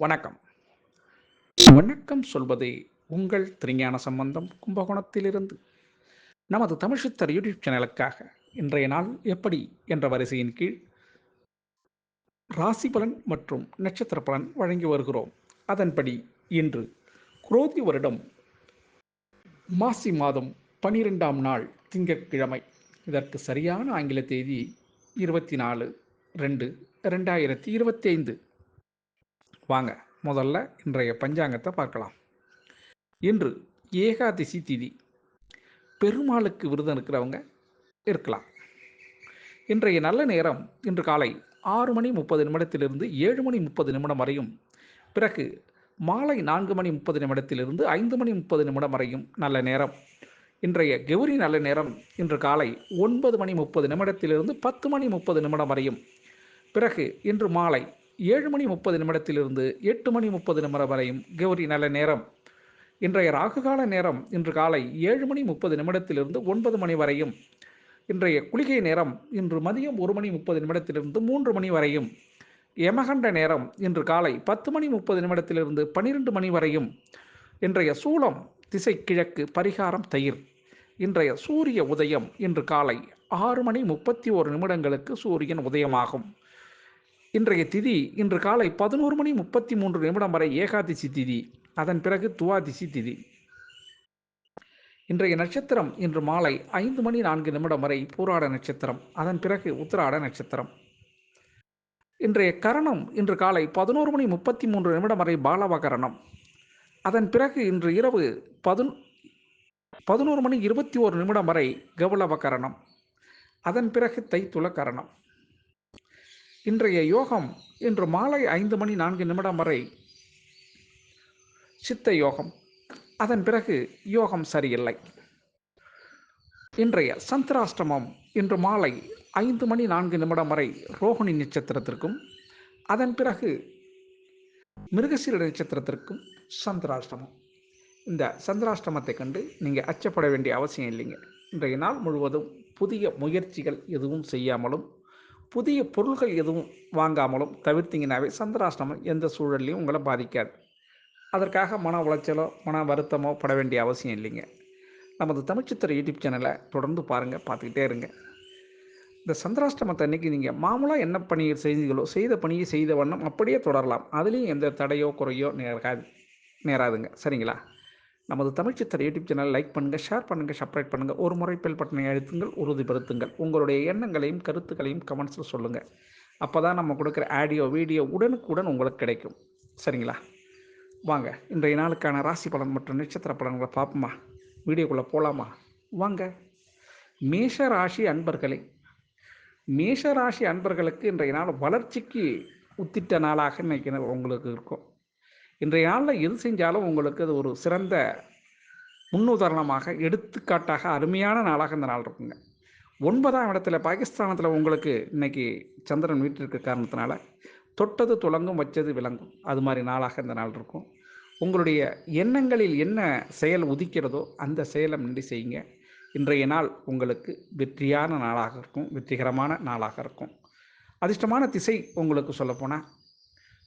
வணக்கம். வணக்கம் சொல்வதே உங்கள் திருஞான சம்பந்தம் கும்பகோணத்திலிருந்து. நமது தமிழ் சித்தர் யூடியூப் சேனலுக்காக இன்றைய நாள் எப்படி என்ற வரிசையின் கீழ் ராசி பலன் மற்றும் நட்சத்திர பலன் வழங்கி வருகிறோம். அதன்படி இன்று குரோதி வருடம் மாசி மாதம் பனிரெண்டாம் நாள் திங்கட்கிழமை. இதற்கு சரியான ஆங்கில தேதி இருபத்தி நாலு ரெண்டு ரெண்டாயிரத்தி இருபத்தைந்து வாங்க முதல்ல இன்றைய பஞ்சாங்கத்தை பார்க்கலாம். இன்று ஏகாதசி திதி. பெருமாளுக்கு விரதம் இருக்கிறவங்க இருக்கலாம். இன்றைய நல்ல நேரம் இன்று காலை ஆறு மணி முப்பது நிமிடத்திலிருந்து ஏழு மணி முப்பது நிமிடம் வரையும் பிறகு மாலை நான்கு மணி முப்பது நிமிடத்திலிருந்து ஐந்து மணி முப்பது நிமிடம் வரையும் நல்ல நேரம். இன்றைய கௌரி நல்ல நேரம் இன்று காலை ஒன்பது மணி முப்பது நிமிடத்திலிருந்து பத்து மணி முப்பது நிமிடம் வரையும் பிறகு இன்று மாலை ஏழு மணி முப்பது நிமிடத்திலிருந்து எட்டு மணி முப்பது நிமிடம் வரையும் கௌரி நல்ல நேரம். இன்றைய ராகுகால நேரம் இன்று காலை ஏழு மணி முப்பது நிமிடத்திலிருந்து ஒன்பது மணி வரையும். இன்றைய குளிகை நேரம் இன்று மதியம் ஒரு மணி முப்பது நிமிடத்திலிருந்து மூன்று மணி வரையும். யமகண்ட நேரம் இன்று காலை பத்து மணி முப்பது நிமிடத்திலிருந்து பன்னிரெண்டு மணி வரையும். இன்றைய சூளம் திசை கிழக்கு பரிகாரம் தயிர். இன்றைய சூரிய உதயம் இன்று காலை ஆறு மணி முப்பத்தி ஓரு நிமிடங்களுக்கு சூரியன் உதயமாகும். இன்றைய திதி இன்று காலை பதினோரு மணி முப்பத்தி மூன்று நிமிடம் வரை ஏகாதிசி திதி. அதன் பிறகு துவாதிசி திதி. இன்றைய நட்சத்திரம் இன்று மாலை ஐந்து மணி நான்கு நிமிடம் வரை பூராட நட்சத்திரம். அதன் பிறகு உத்தராட நட்சத்திரம். இன்றைய கரணம் இன்று காலை பதினோரு மணி முப்பத்தி மூன்று நிமிடம் வரை பாலவகரணம். அதன் பிறகு இன்று இரவு பதின் பதினோரு மணி இருபத்தி ஓரு நிமிடம் வரை கௌளவகரணம். அதன் பிறகு தைத்துள கரணம். இன்றைய யோகம் இன்று மாலை ஐந்து மணி நான்கு நிமிடம் வரை சித்த யோகம். அதன் பிறகு யோகம் சரியில்லை. இன்றைய சந்திராஷ்டமம் இன்று மாலை ஐந்து மணி நான்கு நிமிடம் வரை ரோஹிணி நட்சத்திரத்திற்கும் அதன் பிறகு மிருகசீர நட்சத்திரத்திற்கும் சந்திராஷ்டமம். இந்த சந்திராஷ்டமத்தை கண்டு நீங்கள் அச்சப்பட வேண்டிய அவசியம் இல்லைங்க. இன்றைய நாள் முழுவதும் புதிய முயற்சிகள் எதுவும் செய்யாமலும் புதிய பொருள்கள் எதுவும் வாங்காமலும் தவிர்த்திங்கனாவே சந்திராஷ்டமம் எந்த சூழல்லையும் உங்களை பாதிக்காது. அதற்காக மன உளைச்சலோ மன வருத்தமோ பட வேண்டிய அவசியம் இல்லைங்க. நமது தமிழ்ச்சித்திர யூடியூப் சேனலை தொடர்ந்து பாருங்கள் பார்த்துக்கிட்டே இருங்க. இந்த சந்திராஷ்டமத்தை அன்னைக்கு நீங்கள் மாமூலாக என்ன பணி செய்தீங்களோ செய்த பணியை செய்த வண்ணம் அப்படியே தொடரலாம். அதுலேயும் எந்த தடையோ குறையோ நேராது நேராதுங்க. சரிங்களா? நமது தமிழ் தமிழ்ச்சித்திர யூடியூப் சேனல் லைக் பண்ணுங்கள் ஷேர் பண்ணுங்கள் சப்ஸ்கிரைப் பண்ணுங்கள் ஒரு முறை பெல் பட்டனை அழுத்துங்கள் உறுதிப்படுத்துங்கள். உங்களுடைய எண்ணங்களையும் கருத்துக்களையும் கமெண்ட்ஸில் சொல்லுங்கள் அப்போ தான் நம்ம கொடுக்குற ஆடியோ வீடியோ உடனுக்குடன் உங்களுக்கு கிடைக்கும். சரிங்களா? வாங்க இன்றைய நாளுக்கான ராசி பலன் மற்றும் நட்சத்திர பலன்களை பார்ப்போமா? வீடியோக்குள்ளே போகலாமா வாங்க. மேஷ ராசி அன்பர்களே மேஷ ராசி அன்பர்களுக்கு இன்றைய நாள் வளர்ச்சிக்கு உத்திட்ட நாளாக நினைக்கிற உங்களுக்கு இருக்கும். இன்றைய நாளில் எது செஞ்சாலும் உங்களுக்கு அது ஒரு சிறந்த முன்னுதாரணமாக எடுத்துக்காட்டாக அருமையான நாளாக இந்த நாள் இருக்குங்க. ஒன்பதாம் இடத்துல பாகிஸ்தானத்தில் உங்களுக்கு இன்னைக்கு சந்திரன் வீட்டிற்கு காரணத்தினால தொட்டது துளங்கும் வச்சது விளங்கும். அது மாதிரி நாளாக இந்த நாள் இருக்கும். உங்களுடைய எண்ணங்களில் என்ன செயல் உதிக்கிறதோ அந்த செயலை முன்னாடி செய்யுங்க. இன்றைய நாள் உங்களுக்கு வெற்றியான நாளாக இருக்கும் வெற்றிகரமான நாளாக இருக்கும். அதிர்ஷ்டமான திசை உங்களுக்கு சொல்லப்போனால்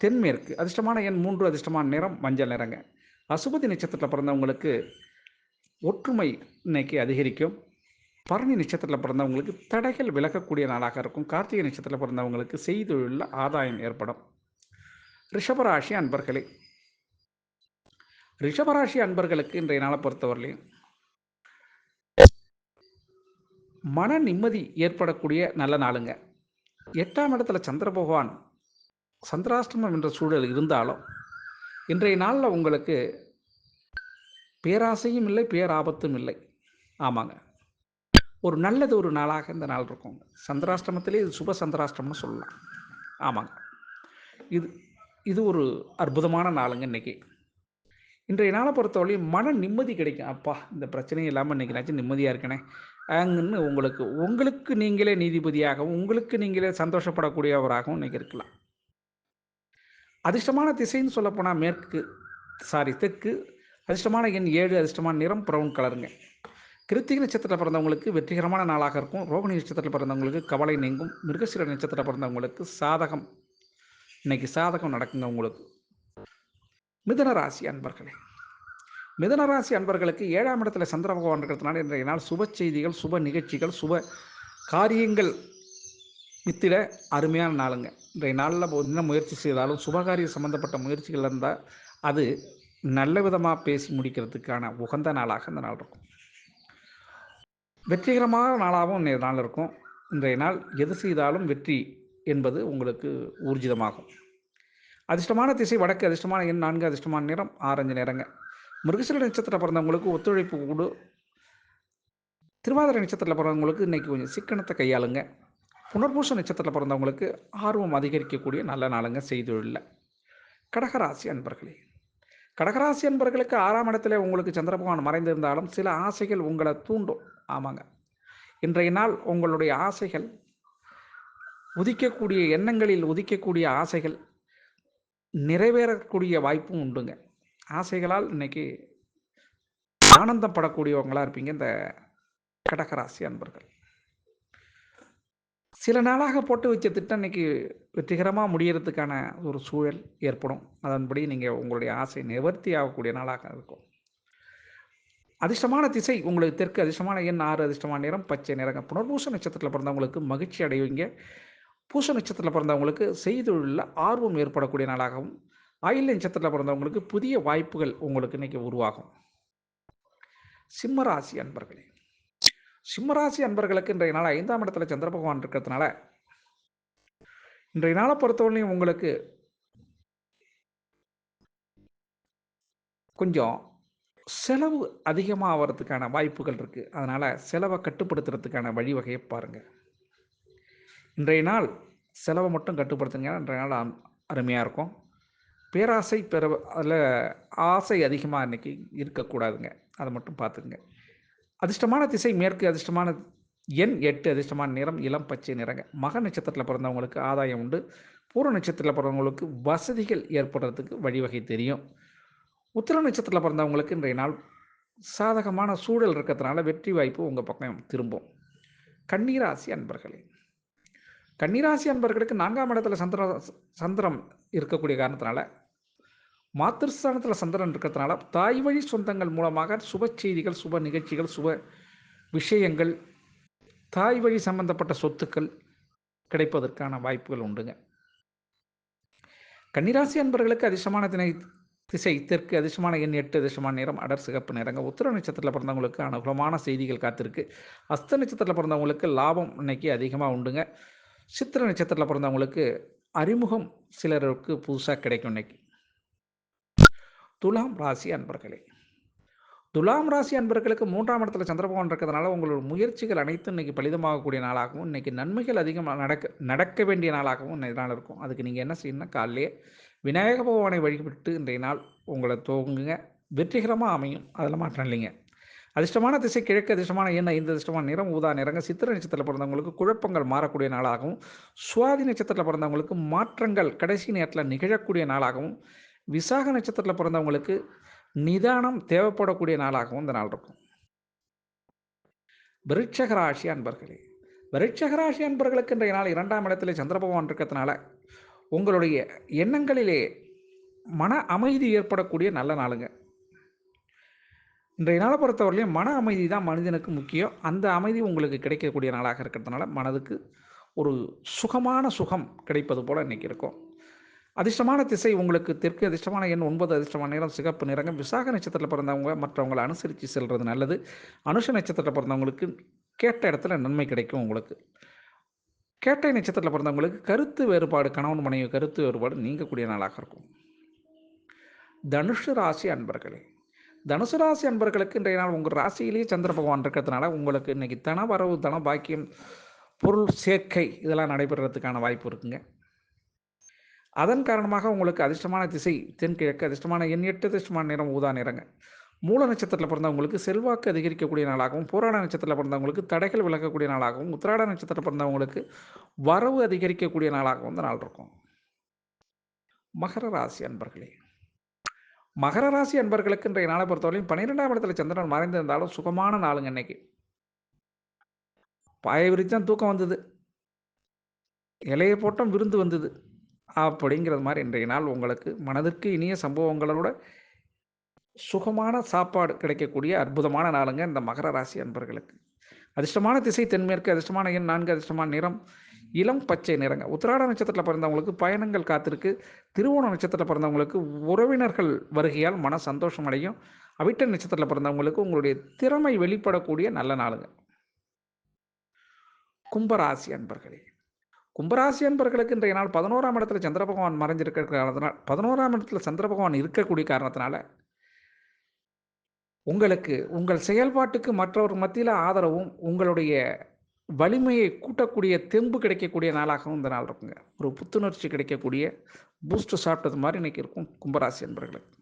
தென்மேற்கு அதிர்ஷ்டமான எண் மூன்று அதிர்ஷ்டமான நிறம் மஞ்சள் நிறங்க. அசுபதி நட்சத்திரத்தில் பிறந்தவங்களுக்கு ஒற்றுமை இன்னைக்கு அதிகரிக்கும். பரணி நட்சத்திரத்தில் பிறந்தவங்களுக்கு தடைகள் விலகக்கூடிய நாளாக இருக்கும். கார்த்திகை நட்சத்திரத்தில் பிறந்தவங்களுக்கு செய்தொழிலில் ஆதாயம் ஏற்படும். ரிஷபராசி அன்பர்களே ரிஷபராசி அன்பர்களுக்கு இன்றைய நாளை பொறுத்தவரையிலையும் மன நிம்மதி ஏற்படக்கூடிய நல்ல நாளுங்க. எட்டாம் இடத்துல சந்திர பகவான் சந்திராஷ்டிரமம் என்ற சூழல் இருந்தாலும் இன்றைய நாளில் உங்களுக்கு பேராசையும் இல்லை பேராபத்தும் இல்லை. ஆமாங்க. ஒரு நல்லது ஒரு நாளாக இந்த நாள் இருக்கும் சந்திராஷ்டிரமத்திலே இது சுப சந்திராஷ்டிரம்னு சொல்லலாம். ஆமாங்க. இது இது ஒரு அற்புதமான நாளுங்க இன்றைக்கி இன்றைய நாளை பொறுத்தவரையும் மன நிம்மதி கிடைக்கும். அப்பா இந்த பிரச்சனையும் இல்லாமல் இன்றைக்கி நிம்மதியாக இருக்கனே. அங்கன்னு உங்களுக்கு உங்களுக்கு நீங்களே நீதிபதியாகவும் உங்களுக்கு நீங்களே சந்தோஷப்படக்கூடியவராகவும் இன்றைக்கி இருக்கலாம். அதிர்ஷ்டமான திசைன்னு சொல்லப்போனால் மேற்கு சாரி தெற்கு. அதிர்ஷ்டமான எண் ஏழு அதிர்ஷ்டமான நிறம் ப்ரௌன் கலருங்க கிருத்திக நட்சத்திரத்தில் பிறந்தவங்களுக்கு வெற்றிகரமான நாளாக இருக்கும். ரோகிணி நட்சத்திரத்தில் பிறந்தவங்களுக்கு கவலை நீங்கும். மிருகசீர நட்சத்திரத்தில் பிறந்தவங்களுக்கு சாதகம். இன்னைக்கு சாதகம் நடக்குங்க உங்களுக்கு. மிதன ராசி அன்பர்களே. மிதன ராசி அன்பர்களுக்கு ஏழாம் இடத்துல சந்திர பகவான் இருக்கிறதுனால இன்றைய நாள் சுப செய்திகள் சுப நிகழ்ச்சிகள் சுப காரியங்கள் இத்திட அருமையான நாளுங்க. இன்றைய நாளில் என்ன முயற்சி செய்தாலும் சுபகாரிய சம்மந்தப்பட்ட முயற்சிகள் இருந்தால் அது நல்ல விதமாக பேசி முடிக்கிறதுக்கான உகந்த நாளாக இந்த நாள் இருக்கும். வெற்றிகரமான நாளாகவும் இன்றைய நாள் இருக்கும். இன்றைய நாள் எது செய்தாலும் வெற்றி என்பது உங்களுக்கு ஊர்ஜிதமாகும். அதிர்ஷ்டமான திசை வடக்கு அதிர்ஷ்டமான எண் நான்கு அதிர்ஷ்டமான நிறம் ஆரஞ்சு நிறங்க. மிருகசீல நட்சத்திரம் பிறந்தவங்களுக்கு ஒத்துழைப்பு கூடு. திருவாதிரை நட்சத்திரத்தில் பிறந்தவங்களுக்கு இன்றைக்கி கொஞ்சம் சிக்கனத்தை கையாளுங்க. புனர்பூச நட்சத்திரத்தில் பிறந்தவங்களுக்கு ஆர்வம் அதிகரிக்கக்கூடிய நல்ல நாளுங்க செய்தொழில் கடகராசி அன்பர்களே கடகராசி அன்பர்களுக்கு ஆறாம் இடத்துல உங்களுக்கு சந்திரபகவான் மறைந்திருந்தாலும் சில ஆசைகள் உங்களை தூண்டும். ஆமாங்க. இன்றைய நாள் உங்களுடைய ஆசைகள் உதிக்கக்கூடிய எண்ணங்களில் உதிக்கக்கூடிய ஆசைகள் நிறைவேறக்கூடிய வாய்ப்பும் உண்டுங்க. ஆசைகளால் இன்னைக்கு ஆனந்தம் படக்கூடியவங்களாக இருப்பீங்க இந்த கடகராசி அன்பர்கள். சில நாளாக போட்டு வச்ச திட்டம் இன்னைக்கு வெற்றிகரமாக முடியறதுக்கான ஒரு சூழல் ஏற்படும். அதன்படி நீங்கள் உங்களுடைய ஆசை நிவர்த்தி ஆகக்கூடிய நாளாக இருக்கும். அதிர்ஷ்டமான திசை உங்களுக்கு தெற்கு அதிர்ஷ்டமான எண் ஆறு அதிர்ஷ்டமான நிறம் பச்சை நிறங்க. புனர்பூச நட்சத்திரத்தில் பிறந்தவங்களுக்கு மகிழ்ச்சி அடைவீங்க. பூச நட்சத்திரத்தில் பிறந்தவங்களுக்கு செய்தொழிலில் ஆர்வம் ஏற்படக்கூடிய நாளாகவும் ஆயில் நட்சத்திரத்தில் பிறந்தவங்களுக்கு புதிய வாய்ப்புகள் உங்களுக்கு இன்னைக்கு உருவாகும். சிம்மராசி அன்பர்களே சிம்மராசி அன்பர்களுக்கு இன்றைய நாள் ஐந்தாம் இடத்துல சந்திர பகவான் இருக்கிறதுனால இன்றைய நாளை பொறுத்தவரையும் உங்களுக்கு கொஞ்சம் செலவு அதிகமாக ஆகிறதுக்கான வாய்ப்புகள் இருக்குது அதனால் செலவை கட்டுப்படுத்துறதுக்கான வழிவகையை பாருங்கள் இன்றைய நாள் செலவை மட்டும் கட்டுப்படுத்துங்க. இன்றைய நாள் அருமையாக இருக்கும். பேராசை பெற அதில் ஆசை அதிகமாக இன்றைக்கி இருக்கக்கூடாதுங்க. அதை மட்டும் பார்த்துக்குங்க. அதிர்ஷ்டமான திசை மேற்கு அதிர்ஷ்டமான எண் எட்டு அதிர்ஷ்டமான நிறம் இளம் பச்சை நிறங்க. மக நட்சத்திரத்தில் பிறந்தவங்களுக்கு ஆதாயம் உண்டு. பூர்வ நட்சத்திரத்தில் பிறந்தவங்களுக்கு வசதிகள் ஏற்படுறதுக்கு வழிவகை தெரியும். உத்திர நட்சத்திரத்தில் பிறந்தவங்களுக்கு இன்றைய நாள் சாதகமான சூழல் இருக்கிறதுனால வெற்றி வாய்ப்பு உங்கள் பக்கம் திரும்பும். கண்ணீராசி அன்பர்களே கன்னிராசி அன்பர்களுக்கு நான்காம் இடத்துல சந்திர சந்திரம் இருக்கக்கூடிய காரணத்தினால மாத்திருஸ்தானத்தில் சந்திரன் இருக்கிறதுனால தாய் வழி சொந்தங்கள் மூலமாக சுப செய்திகள் சுப நிகழ்ச்சிகள் சுப விஷயங்கள் தாய் வழி சம்பந்தப்பட்ட சொத்துக்கள் கிடைப்பதற்கான வாய்ப்புகள் உண்டுங்க. கன்னிராசி அன்பர்களுக்கு அதிர்ஷ்டமான திணை திசை தெற்கு அதிர்ஷ்டமான எண் எட்டு அதிர்ஷ்டமான நிறம் அடர் சிகப்பு நேரங்க உத்திர நட்சத்திரத்தில் பிறந்தவங்களுக்கு அனுகூலமான செய்திகள் காத்திருக்கு. அஸ்த நட்சத்திரத்தில் பிறந்தவங்களுக்கு லாபம் இன்னைக்கு அதிகமாக உண்டுங்க. சித்திர நட்சத்திரத்தில் பிறந்தவங்களுக்கு அறிமுகம் சிலருக்கு புதுசாக கிடைக்கும் இன்னைக்கு. துலாம் ராசி அன்பர்களே. துலாம் ராசி அன்பர்களுக்கு மூன்றாம் இடத்துல சந்திரபகவான் இருக்கிறதுனால உங்களோட முயற்சிகள் அனைத்தும் இன்னைக்கு பலிதமாகக்கூடிய நாளாகவும் இன்றைக்கி நன்மைகள் அதிகமாக நடக்க நடக்க வேண்டிய நாளாகவும் இந்த நாள் இருக்கும். அதுக்கு நீங்கள் என்ன செய்யணும்னா காலையிலே விநாயக பகவானை வழிபட்டு இன்றைய நாள் உங்களை தோங்குங்க வெற்றிகரமாக அமையும். அதில் மாற்றம் இல்லைங்க. அதிர்ஷ்டமான திசை கிழக்கு அதிர்ஷ்டமான எண்ணெய் இந்த அதிர்ஷ்டமான நிறம் ஊதா நிறங்க சித்திர நட்சத்திரத்தில் பிறந்தவங்களுக்கு குழப்பங்கள் மாறக்கூடிய நாளாகவும் சுவாதி நட்சத்திரத்தில் பிறந்தவங்களுக்கு மாற்றங்கள் கடைசி நேரத்தில் நிகழக்கூடிய நாளாகவும் விசாக நட்சத்திரத்தில் பிறந்தவங்களுக்கு நிதானம் தேவைப்படக்கூடிய நாளாகவும் இந்த நாள் இருக்கும். விருட்சகராசி அன்பர்களே விருட்சகராசி அன்பர்களுக்கு இன்றைய நாள் இரண்டாம் இடத்திலே சந்திர பகவான் இருக்கிறதுனால உங்களுடைய எண்ணங்களிலே மன அமைதி ஏற்படக்கூடிய நல்ல நாளுங்க. இன்றைய நாளை பொறுத்தவரையிலையும் மன அமைதி தான் மனிதனுக்கு முக்கியம். அந்த அமைதி உங்களுக்கு கிடைக்கக்கூடிய நாளாக இருக்கிறதுனால மனதுக்கு ஒரு சுகமான சுகம் கிடைப்பது போல் இன்றைக்கி இருக்கும். அதிர்ஷ்டமான திசை உங்களுக்கு தெற்கு அதிர்ஷ்டமான எண் ஒன்பது அதிர்ஷ்டமான நேரம் சிகப்பு நிறங்க விசாக நட்சத்திரத்தில் பிறந்தவங்க மற்றவங்களை அனுசரித்து செல்வது நல்லது. அனுஷ நட்சத்திரத்தில் பிறந்தவங்களுக்கு கேட்ட இடத்துல நன்மை கிடைக்கும் உங்களுக்கு. கேட்டை நட்சத்திரத்தில் பிறந்தவங்களுக்கு கருத்து வேறுபாடு கணவன் மனைவி கருத்து வேறுபாடு நீங்கக்கூடிய நாளாக இருக்கும். தனுஷு ராசி அன்பர்களே தனுசு ராசி அன்பர்களுக்கு இன்றைய நாள் உங்கள் ராசியிலேயே சந்திர பகவான் இருக்கிறதுனால உங்களுக்கு இன்றைக்கி தன வரவு தன பாக்கியம் பொருள் சேர்க்கை இதெல்லாம் நடைபெறதுக்கான வாய்ப்பு இருக்குங்க. அதன் காரணமாக உங்களுக்கு அதிர்ஷ்டமான திசை தென்கிழக்கு அதிர்ஷ்டமான எண் எட்டு அதிர்ஷ்டமான நிறம் ஊதா நிறங்க. மூல நட்சத்திரத்தில் பிறந்தவங்களுக்கு செல்வாக்கு அதிகரிக்கக்கூடிய நாளாகவும் போராட நட்சத்திரத்தில் பிறந்தவங்களுக்கு தடைகள் விளக்கக்கூடிய நாளாகவும் உத்திராட நட்சத்திரத்தில் பிறந்தவங்களுக்கு வரவு அதிகரிக்கக்கூடிய நாளாகவும் இந்த நாள் இருக்கும். மகர ராசி அன்பர்களே. மகர ராசி அன்பர்களுக்கு இன்றைய நாளை பொறுத்தவரையும் பன்னிரெண்டாம் இடத்துல சந்திரன் மறைந்திருந்தாலும் சுகமான நாளுங்க இன்னைக்கு. பாய விரிச்சான் தூக்கம் வந்தது. இலையை போட்டோம் விருந்து வந்தது. அப்படிங்கிறது மாதிரி இன்றைய நாள் உங்களுக்கு மனதிற்கு இனிய சம்பவங்களோட சுகமான சாப்பாடு கிடைக்கக்கூடிய அற்புதமான நாளுங்க இந்த மகர ராசி அன்பர்களுக்கு. அதிர்ஷ்டமான திசை தென்மேற்கு அதிர்ஷ்டமான எண் நான்கு அதிர்ஷ்டமான நிறம் இளம் பச்சை நிறங்க. உத்திராட நட்சத்திரத்தில் பிறந்தவங்களுக்கு பயணங்கள் காத்திருக்கு. திருவோண நட்சத்திரத்தில் பிறந்தவங்களுக்கு உறவினர்கள் வருகையால் மன சந்தோஷம் அடையும். அவிட்ட நட்சத்திரத்தில் பிறந்தவங்களுக்கு உங்களுடைய திறமை வெளிப்படக்கூடிய நல்ல நாளுங்க. கும்பராசி அன்பர்களே. கும்பராசி அன்பர்களுக்கு இன்றைய நாள் பதினோராம் இடத்துல சந்திர பகவான் மறைஞ்சிருக்கிற காரணத்தினால் பதினோராம் இடத்துல சந்திர பகவான் இருக்கக்கூடிய காரணத்தினால உங்களுக்கு உங்கள் செயல்பாட்டுக்கு மற்றவர் மத்தியில் ஆதரவும் உங்களுடைய வலிமையை கூட்டக்கூடிய தெம்பு கிடைக்கக்கூடிய நாளாகவும் இந்த நாள் இருக்குங்க. ஒரு புத்துணர்ச்சி கிடைக்கக்கூடிய பூஸ்ட் சாப்பிட்டது மாதிரி இன்னைக்கு இருக்கும் கும்பராசி என்பர்களுக்கு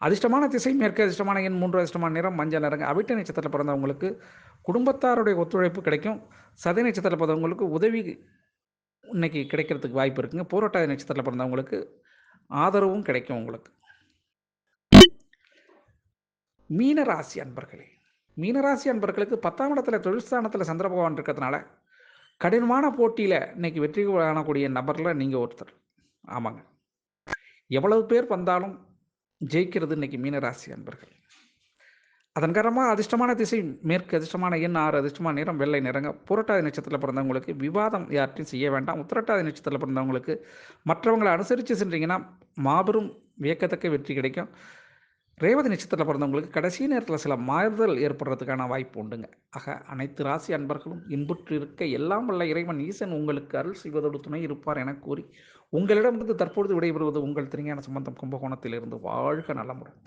அதிர்ஷ்டமான திசை மேற்கு அதிர்ஷ்டமான எண் மூன்று அதிர்ஷ்டமான நிறம் மஞ்சள் நிறங்க அவிட்ட நட்சத்திரத்தில் பிறந்தவங்களுக்கு குடும்பத்தாருடைய ஒத்துழைப்பு கிடைக்கும். சதை நட்சத்திரத்தில் பிறந்தவங்களுக்கு உதவி இன்னைக்கு கிடைக்கிறதுக்கு வாய்ப்பு இருக்குங்க. போராட்டாதி நட்சத்திரத்தில் பிறந்தவங்களுக்கு ஆதரவும் கிடைக்கும் உங்களுக்கு. மீனராசி அன்பர்களே மீனராசி அன்பர்களுக்கு பத்தாம் இடத்துல தொழில் ஸ்தானத்தில் சந்திர பகவான் இருக்கிறதுனால கடினமான போட்டியில் இன்னைக்கு வெற்றி காணக்கூடிய நபரில் நீங்கள் ஒருத்தர். ஆமாங்க. எவ்வளவு பேர் வந்தாலும் ஜெயிக்கிறது இன்னைக்கு மீனராசி அன்பர்கள். அதன் காரணமாக அதிர்ஷ்டமான திசை மேற்கு அதிர்ஷ்டமான எண் ஆறு அதிர்ஷ்டமான நிறம் வெள்ளை நிறங்க புரட்டாதி நட்சத்திரத்தில் பிறந்தவங்களுக்கு விவாதம் யார்ட்டையும் செய்ய வேண்டாம். உத்திரட்டாதி நட்சத்திரத்தில் பிறந்தவங்களுக்கு மற்றவங்களை அனுசரித்து சென்றீங்கன்னா மாபெரும் வியக்கத்தக்க வெற்றி கிடைக்கும். ரேவதி நட்சத்திரத்தில் பிறந்தவங்களுக்கு கடைசி நேரத்தில் சில மாறுதல் ஏற்படுறதுக்கான வாய்ப்பு உண்டுங்க. ஆக அனைத்து ராசி அன்பர்களும் இன்புற்று இருக்க எல்லாம் வல்ல இறைவன் ஈசன் உங்களுக்கு அருள் செய்வதோடு துணை இருப்பார் என கூறி உங்களிடமிருந்து தற்பொழுது விடைபெறுவது உங்கள் திருஞான சம்பந்தம் கும்பகோணத்திலிருந்து வாழ்க நலமுடன்.